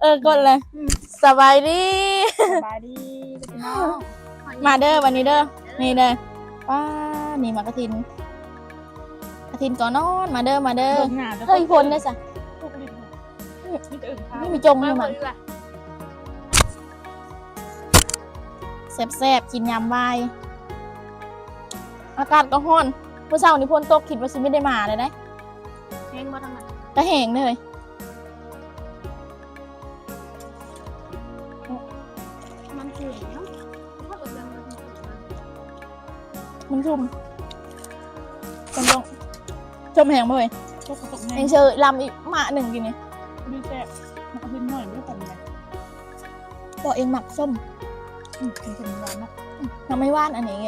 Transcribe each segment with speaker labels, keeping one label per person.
Speaker 1: เออกดเลยสบายดี
Speaker 2: สบายดีพี่น้อง
Speaker 1: มาเด้อวันนี้เด้อนี่เด้อว้านี่มากระทินกระทินก่อนนอนมาเด้อมาเด้อ
Speaker 2: เบิ่งหน้าจะ
Speaker 1: เฮ้ยพลได้สะ
Speaker 2: ทุกลิ้นมีแต่อื่นข้าว
Speaker 1: ไม่มีจมเลยมันแซ่บๆกินยำวายอากาศก็ร้อนเมื่อเช้านี้พลตกคิดว่าสิไม่ได้มาเลยนะ
Speaker 2: เฮงบ่ทางไหน
Speaker 1: ก็แห้งเลย ชุ่มจมลงจมแห้งบ่เลย
Speaker 2: ตกกระตกแห้
Speaker 1: เองงเชยลำอีกหมาหนึ่งกินนี่
Speaker 2: ดีแซ่บมันก็เป็นหน่อยไม่ผมเลย
Speaker 1: บอกเองหมักส้ม
Speaker 2: อืมเป็นคนร้านนะ
Speaker 1: ทำไม่ว่านอันนี้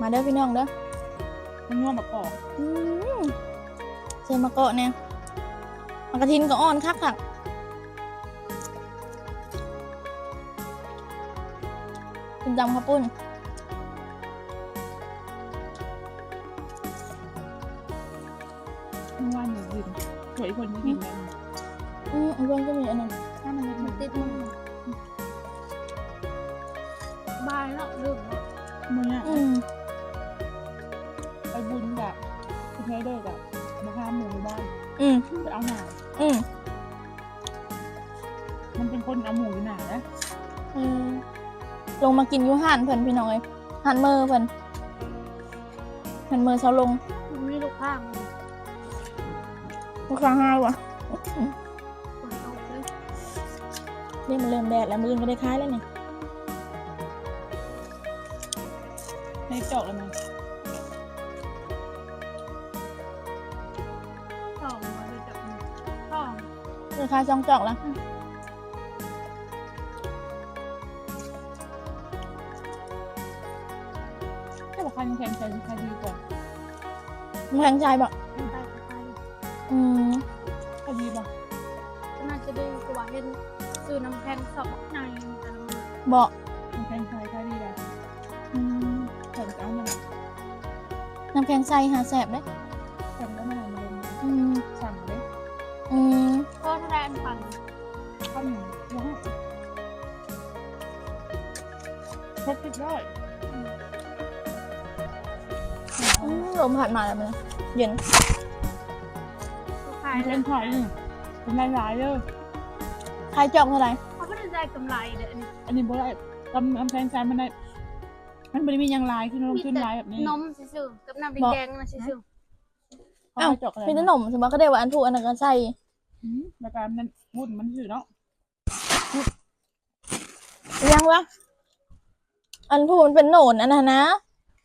Speaker 1: มาเด้อพี่น้องเด้อ
Speaker 2: มันง่วงแบบกอก
Speaker 1: อืมเจอมาเกาะเนี่ยมากระทินก็อ่อนคักคักกินจำข้าวปุ้น
Speaker 2: มัน ดินสวยคนที่กินกัน
Speaker 1: อืมอันเพื่อนก็มีอันนั้น
Speaker 2: ถ้ามันมันติดมือบายแล้วลืมมือเนี่ย
Speaker 1: อืม
Speaker 2: ไปบุญกับคุณแม่เด็กอะมาพาหมูในบ้าน
Speaker 1: อืม
Speaker 2: ไปเอาหนา
Speaker 1: อืม
Speaker 2: มันเป็นคนเอาหมูอยู่หนานะ
Speaker 1: อืมลงมากินอยูห่านเพิ่นพี่น้องเอ้ยห่านเมอร์เพิ่นห่านเมอร์เชาลง
Speaker 2: มันมีลูกข้าง
Speaker 1: ลูกค้าห้าวะ
Speaker 2: ฝนตกเลย
Speaker 1: นี่มันเริ่มแดดแล้วมืออนก็ได้คล้ายแล้วนี่
Speaker 2: ในจอกแล้วมั้งสองมาเลยจับมือสอง
Speaker 1: ได้คล้ายซองจอกแล้ว
Speaker 2: ถ้าบอกใครแข่งใจใครดีกว่า
Speaker 1: มึงแทงใจบอก
Speaker 2: เป็นไปไป
Speaker 1: อืม
Speaker 2: ใครดีป่ะ
Speaker 3: ก็น่าจะได้กว่าเห็นซื้อน้ำแข็งสองในแต่ละมือ
Speaker 1: บอก
Speaker 2: แข่งใจใครดีแหละ
Speaker 1: อืม
Speaker 2: แข่งเจ้ามัน
Speaker 1: น้ำแข็งใสหาแสบเด้
Speaker 2: แข่งแล้วมันมัน
Speaker 1: อืม
Speaker 2: สั่งเลย
Speaker 1: อืม
Speaker 3: ก็ถ้าได้อันปั่น
Speaker 2: ข้าวหมูว้าวครบสิบร้อย
Speaker 1: อืมลมผ่านมาแล้วมันเย็นา
Speaker 3: ย
Speaker 2: มี
Speaker 3: แล้
Speaker 2: เล่
Speaker 3: วน
Speaker 2: ถอยนี่เป็นลายลายๆเลย
Speaker 1: ใครจอกเท่าไหร่
Speaker 3: เขาไม่ได้ได้กำไรเด้ออันนี้
Speaker 2: อันนี้บ่ได้กำกำแพงใจมันได้ มันไม่ได้มีอยังลายขึ้นลงขึ้นลายแบบนี้
Speaker 3: นมซื่อๆกับน้ำพริกแกงนะซื่อ
Speaker 2: เขาเอาจอกอะไร
Speaker 1: มีขนมสมมติก็ได้ว่าอันถูกอันนั้นก็ใส่
Speaker 2: อืมแล้วการมันวุ่นมันถือเนาะ
Speaker 1: ยังวะอันถูกมันเป็นโหนนอันนั้นนะ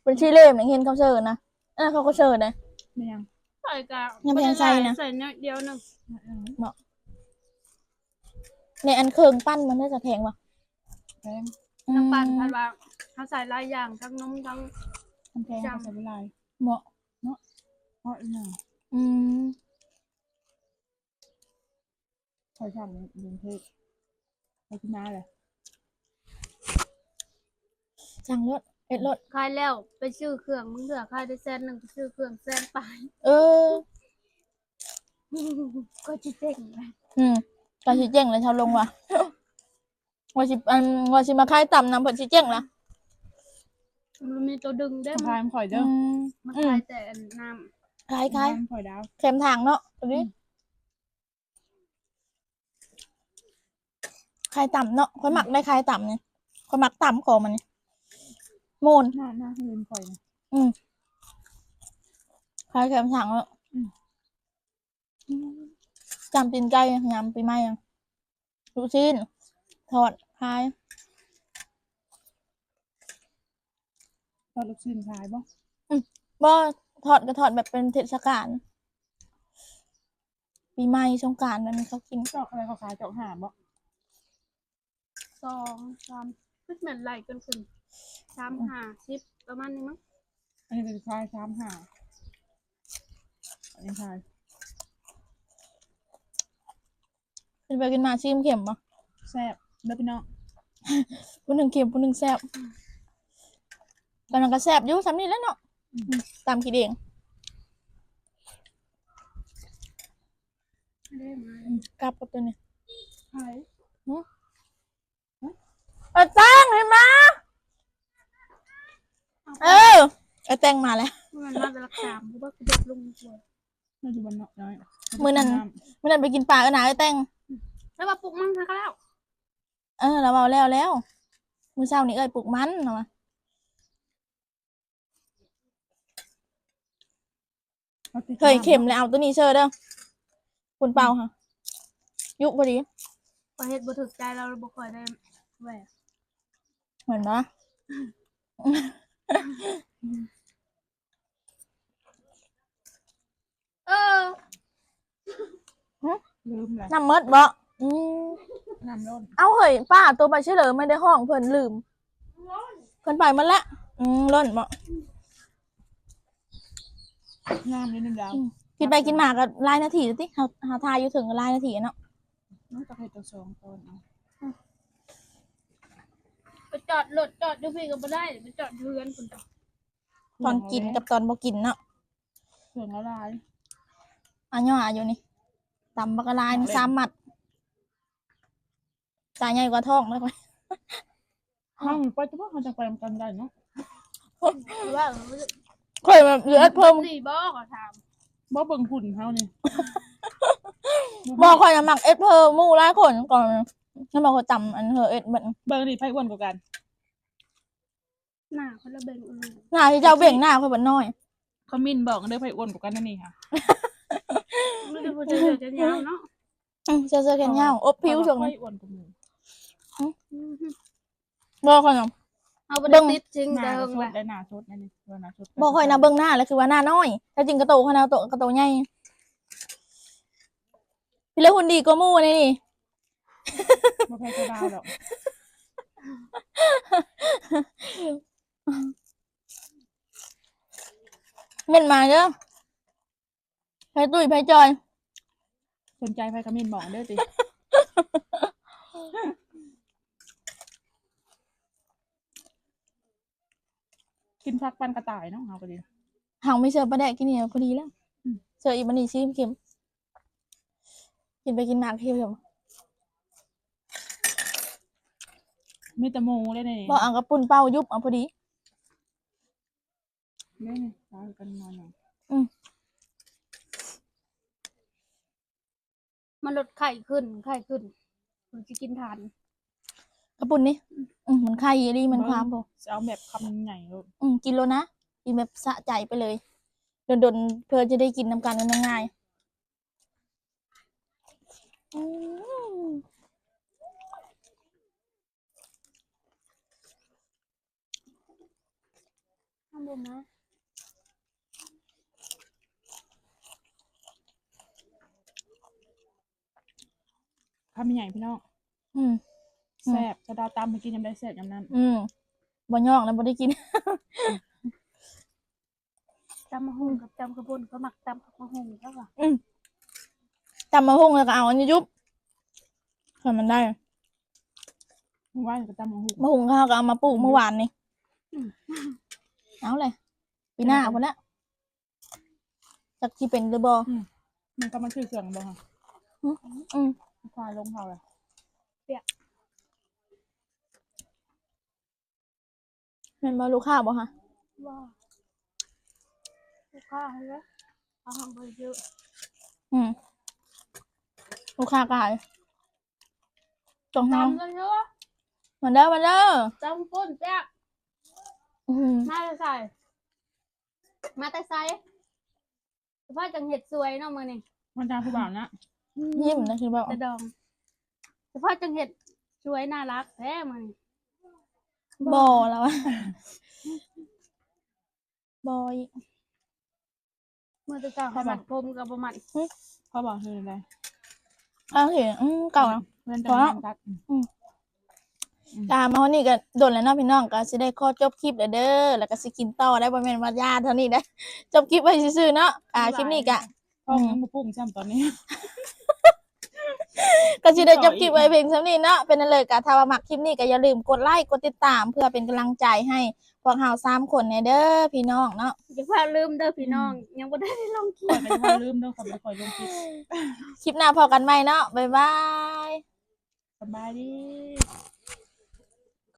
Speaker 1: เป็นชีเล่มอย่างเห็นเขาเชิญนะอันนั้นเขาก็เชิญนะ
Speaker 2: ไม่ยัง
Speaker 3: ๆใส่กะ
Speaker 1: น้ำแข็งใส่นะ
Speaker 3: ใส่น้อยเดียวหนึง
Speaker 1: ในอันเคืองปั้นมันได้จะแพงปะ
Speaker 2: แพง
Speaker 3: น้ำปั่นพันว่าเขาใส่หลายอย่างทั้งนมทั้ง
Speaker 2: มันแพงก็ใส่เวลา
Speaker 1: เหมาะ
Speaker 2: เพราะอีกอย่าง
Speaker 1: อืม
Speaker 2: ใช้ทำในกรุงเทพไปที่น้าเลย
Speaker 1: สั่งรถ เอ็ดรถ
Speaker 3: ขายแล้วไปซื้อเครื่องมึงเถื่อขายได้แสนหนึ่งไปซื้อเครื่องแสนไป
Speaker 1: เออ
Speaker 3: ก็จะเจ๊งเลย
Speaker 1: อืมตอนชิเจ้งเลยชาวลงว่ะว่าชิอันว่าชิมาคายต่ำนำเพิ่นชิเจ้งละ
Speaker 3: มันมีตัวดึงได้
Speaker 2: สะ
Speaker 3: มั
Speaker 2: พาย
Speaker 3: น
Speaker 2: มันข่อยเด้
Speaker 1: อื
Speaker 2: อ
Speaker 1: ม
Speaker 3: มัน
Speaker 1: อืม
Speaker 3: ขายแต่น้
Speaker 1: คล้ายคล้าย
Speaker 2: สะพมันข่อยดาว
Speaker 1: แคมทางเนาะตัวนี้คลายต่ำเนาะค่อยหมักได้คลายต่ำเนี่ยค่อยหมักต่ำของมันเนี่ยโมน
Speaker 2: หน้าหน้าเรือนข่อยนะ
Speaker 1: คลายแคมทางแล้วจำตีนไก่ยำปีใหม่ยังลูกชิ้นทอดคลาย
Speaker 2: ทอดลูกชิ้นขายบ่
Speaker 1: บ่ทอดก็ทอดแบบเป็นเทศกาลปีใหม่สงกรารมันเขากิน
Speaker 2: จอกอะไรเขาขายจอกหามบ่ำ
Speaker 3: สองสามขึ้นเหมือนไหลกันขึ้น สามห้าสิบประมาณนี้มั้ง
Speaker 2: อันนี้เป็นชายสามหาอันนี้ชาย
Speaker 1: กินไปกินมาชิมเข็มปะ
Speaker 2: แซ่บเด้อพี่น้อง
Speaker 1: ผู้หนึ่งเค็มผู้หนึ่งแซ่บกำลังก็แซ่บอยู่ซ้ำนี่แหล้วเนาะตามคิดเอง
Speaker 3: ไม่ได้มา
Speaker 1: กลับกับตัวนี้
Speaker 2: ใช่
Speaker 1: เออตั้งให้มาเออเออแต่งมาแล้ว
Speaker 3: มันมาแต่ละสามเพราะว่าคือเด็กลงตัว
Speaker 2: น่าจะวันเนาะน้อย
Speaker 1: มื้อนั้นเมื่อนั้นไปกินปลาเออหนาเออแต่ง
Speaker 3: แล้วมาปลุกมั่งทักแล้ว
Speaker 1: เออเราเอาแล้วแล้วมื้อเช้านี้เอ้ยปลูกมันเนาะเคยเข็มเลยเอาตัวนี้เชิญเด้อคุณเปาค่ะ ยุพอดี
Speaker 3: พอเฮ็ดบ่ถึกใจเราบ่ค่อยได้แหวก
Speaker 1: เหมือนปะ
Speaker 3: เออ
Speaker 2: ลืมเลย
Speaker 1: น้ำมดบ่อืม
Speaker 2: น้ำร้อน
Speaker 1: เอาเฮ้ยป้าตัวไปเฉลยไม่ได้ห้องเพิ่นลืม เพิ่นไปมันละอืมล้นบ่
Speaker 2: น้ำนิดนึงดาว
Speaker 1: กินไปกินมาก็ลายนาทีสิเฮาเฮาทายอยู่ถึงก็ลายนาทีเนาะ
Speaker 2: น้องตะไคร้ตัวสองตอนเอา
Speaker 3: ไปจอดรถจอดอยู่พี่ก็บ่ได้ไปจอดอยู่เรือนพุ่นจ้ะ
Speaker 1: ตอนกินกับตอนบ่กินเนาะ
Speaker 2: เครื่องละลาย
Speaker 1: อันย่ออยู่นี่ ตำบักกะลายนี่สามหมัดจ่ายใหญ่กว่าท้องเลยไป
Speaker 2: ห้ามไปจะว่าเขาจะไปกันได้เนาะ
Speaker 3: ว่า
Speaker 1: เคยแบบเหลือเพิ่ม
Speaker 3: สี่บ่ก็ถาม
Speaker 2: บ่เบิ่งหุ่นเขานี่
Speaker 1: บอกคอยน้ำหมักเอ็ดเพิ่มหมู่หลายคนก่อนนั่นบอกว่าจำอันเธอเอ็ดเบัน
Speaker 2: เบิ่งนี่ไผอ้วนกว่ากัน
Speaker 3: หน้าคนละเบ่งอือ
Speaker 1: หน้าที่เจ้าเบ่งหน้าคอยบันน้อย
Speaker 2: เขามินบอกเด้อไผอ้วนกว่ากันนั่นนี่ค่ะ
Speaker 3: ไม่ได้พูดเจอจะยาวเนาะ
Speaker 1: อืมเสื้อเสื้อแขนยาวอบผิวช่วงนี้
Speaker 2: อ้วนกว่าหมู่
Speaker 1: บอกคอยนะ
Speaker 3: เอาไปได้ติดจริง
Speaker 2: หน้า
Speaker 3: เดิม
Speaker 2: ส
Speaker 3: แหละ
Speaker 2: ได้หน้าสดนั่นนี่ว่าหน้าสด
Speaker 1: บอกคอยนะเบิ่งหน้าแล้วคือว่าหน้าน้อยแต่จริงกระโตขนาดโตกระโตใหญ่พี่เลี้ยหุ่นดีกว่ามู่นี่นี่
Speaker 2: บ่แพ้จะดาวดอก
Speaker 1: เม่นมาเด้อไปตุ้ยไปจอย
Speaker 2: สนใจไผก็มินบอกเด้อติกินพักปันกระต่ายเนาะเฮาก็ดี
Speaker 1: หางไม่เชื่อประแดกกินเนี่ยพอดีแล้ว
Speaker 2: อืม
Speaker 1: เชื่ออีบันนี่ชิมเค็มกินไปกินมาเค็ม
Speaker 2: มีแต่หมูได้นี่
Speaker 1: บอกเอากระปุ่นเป้ายุบเอาพอดี
Speaker 2: นี่นี่ตายกันมาหน่อย
Speaker 3: มันลดไข่ขึ้น ไข่ขึ้นคุณจะกินทาน
Speaker 1: กระปุ่นนี่อืมมันไข่ดีมันความพอ
Speaker 2: จะเอาแบบคำใหญ่เลย
Speaker 1: อืมกินแล้วนะกินแบบสะใจไปเลยโดนๆเพื่อจะได้กินน้ำกันกันง่ายๆอืม
Speaker 3: ข้างบนนะ
Speaker 2: คำใหญ่พี่น้อง
Speaker 1: อืม อืม
Speaker 2: แซ่บจะดาวตามไปกินยำได้แซ่บยำนั้น
Speaker 1: อืมบ่ยอกแล้วบ่ได้กิน
Speaker 3: จำมะฮุงกับจำกระปุนก็หมักจำกับมะฮุงแล้วว่ะ
Speaker 1: ตำมาหุ่งแล้วก็เอาอันนี้ยุบถ้ามันได้
Speaker 2: มึงว่าจะตำมะฮุก
Speaker 1: มาหุงข้าวก็เอามาปลูกเมื่อวานนี่เอาเลยปีหน้าคนละจากที่เป็นหรือบอ
Speaker 2: มันก็มันคือเครื่องบ่ฮะ
Speaker 1: อืม
Speaker 2: ควายลงเขาเลย
Speaker 1: แม่นบอลูกค้าบอฮะ
Speaker 3: ว่าลูกค้าให้แล้วเอาห้องไปเยอะ
Speaker 1: อืมลูกค้ากายจงเฮา
Speaker 3: จำเลยเยอะ
Speaker 1: มาเด้อมาเด้อ
Speaker 3: จำปุ้นแจ๊ก
Speaker 1: อืม
Speaker 3: มาแต่ใส่มาแต่ใส่เฉพาะจังเห็ดสวยเนาะมือนี่
Speaker 2: มันจางผู้บ่าวนะ
Speaker 1: ยิ้มนะคือแบบ
Speaker 3: จะดองเฉพาะจังเห็ดสวยน่ารักแท้มือนี่
Speaker 1: บอแล้วอะบอย
Speaker 3: มือจะจ่อหมัดผมกับประมัด
Speaker 2: เขาบอกคืออะไร
Speaker 1: อ้าวเห็นอืมเก่าแล้ว
Speaker 2: เพื่อนจะ
Speaker 1: พอแล้ว
Speaker 2: งานตัด
Speaker 1: ตามมาวันนี้ก็โดนแล้วเนาะพี่น้องก็สิได้ข้อจบคลิปแล้วเด้อแล้วก็สิกินต่อได้บ่แม่นว่าญาติเท่านี้นะจบคลิปไว้ซื่อๆเนาะอ่าคลิปนี้ก็
Speaker 2: พ่อยังมาปรุงซ้ำตอนนี้
Speaker 1: ก็สิได้จบคลิปไว้เพียงเท่านี้เนาะเป็นนั่นเลยก็ถ้าว่ามักคลิปนี้ก็อย่าลืมกดไลค์กดติดตาม เพื่อเป็นกำลังใจให้พวกเราสามคนเนี่ยเด้อพี่น้องเนาะ
Speaker 3: อย่าพลาดลืมเด้อพี่น้อง ยังบ่ได้ลองคิด
Speaker 2: คอยไปคอยลืมเด้อคอยไปคอยลงคลิป
Speaker 1: คลิปหน้าพอกันไหมเนาะบ๊ายบาย
Speaker 2: สบายดี